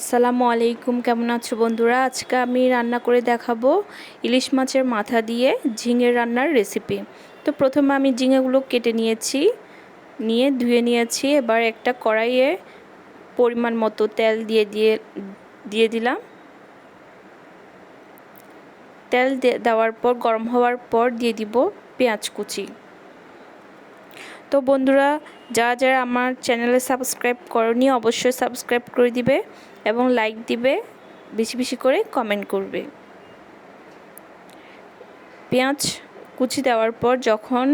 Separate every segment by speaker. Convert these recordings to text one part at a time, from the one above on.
Speaker 1: আসসালামু আলাইকুম, কেমন আছো বন্ধুরা? আজকে আমি রান্না করে দেখাবো ইলিশ মাছের মাথা দিয়ে ঝিঙে রান্নার রেসিপি তো প্রথমে আমি ঝিঙেগুলো কেটে নিয়েছি, নিয়ে ধুয়ে নিয়েছি। এবার একটা কড়াইয়ে পরিমাণ মতো তেল দিয়ে দিয়ে দিয়ে দিলাম। তেল দেওয়ার পর, গরম হওয়ার পর দিয়ে দিব পেঁয়াজ কুচি। তো বন্ধুরা, যারা যারা আমার চ্যানেলে সাবস্ক্রাইব করনি, অবশ্যই সাবস্ক্রাইব করে দিবে এবং লাইক দিবে, বেশি বেশি করে কমেন্ট করবে। পেঁয়াজ কুচি দেওয়ার পর যখন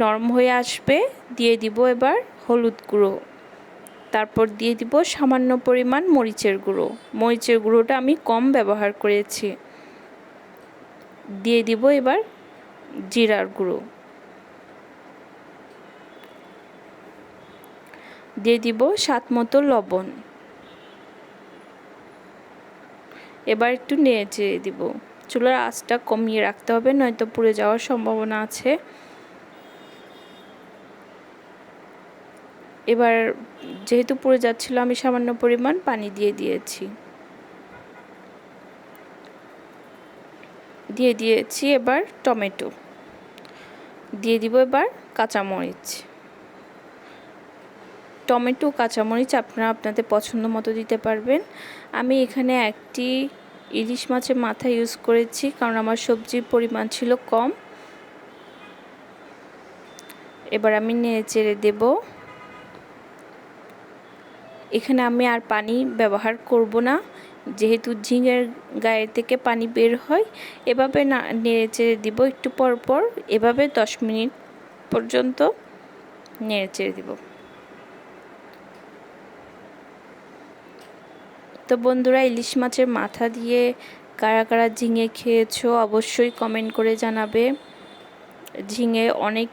Speaker 1: নরম হয়ে আসবে, দিয়ে দিব এবার হলুদ গুঁড়ো। তারপর দিয়ে দিব সামান্য পরিমাণ মরিচের গুঁড়ো। মরিচের গুঁড়োটা আমি কম ব্যবহার করেছি। দিয়ে দিব এবার জিরার গুঁড়ো। দিয়ে দিব স্বাদ মতো লবণ। এবার একটু নেড়ে চেড়ে দিব। চুলার আঁচটা কমিয়ে রাখতে হবে, নয়তো পুড়ে যাওয়ার সম্ভাবনা আছে। এবার যেহেতু পুড়ে যাচ্ছিল, আমি সামান্য পরিমাণ পানি দিয়ে দিয়েছি। দিয়ে দিয়েছি এবার টমেটো। দিয়ে দিব এবার কাঁচামরিচ। টমেটো, কাঁচামরিচ আপনারা আপনাদের পছন্দ মতো দিতে পারবেন। আমি এখানে একটি ইলিশ মাছের মাথা ইউজ করেছি, কারণ আমার সবজির পরিমাণ ছিল কম। এবার আমি নেড়ে চেড়ে দেব। এখানে আমি আর পানি ব্যবহার করব না, যেহেতু ঝিঙের গায়ে থেকে পানি বের হয়। এভাবে না, নেড়ে চেড়ে দিব একটু পর পর এভাবে দশ মিনিট পর্যন্ত নেড়ে চেড়ে দিব। তো বন্ধুরা, ইলিশ মাছের মাথা দিয়ে কারা কারা ঝিঙে খেয়েছো অবশ্যই কমেন্ট করে জানাবে। ঝিঙে অনেক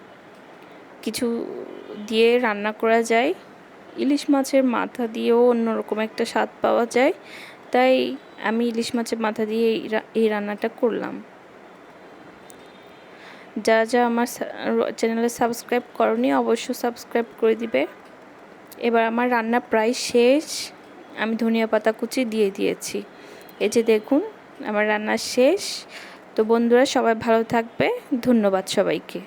Speaker 1: কিছু দিয়ে রান্না করা যায়। ইলিশ মাছের মাথা দিয়েও অন্যরকম একটা স্বাদ পাওয়া যায়। তাই আমি ইলিশ মাছের মাথা দিয়ে এই রান্নাটা করলাম। যা যা আমার চ্যানেলে সাবস্ক্রাইব করনি অবশ্যই সাবস্ক্রাইব করে দিবে। এবার আমার রান্না প্রায় শেষ। আমি ধনিয়া পাতা কুচি দিয়ে দিয়েছি। এই যে দেখুন, আমার রান্না শেষ। তো বন্ধুরা, সবাই ভালো থাকবে। ধন্যবাদ সবাইকে।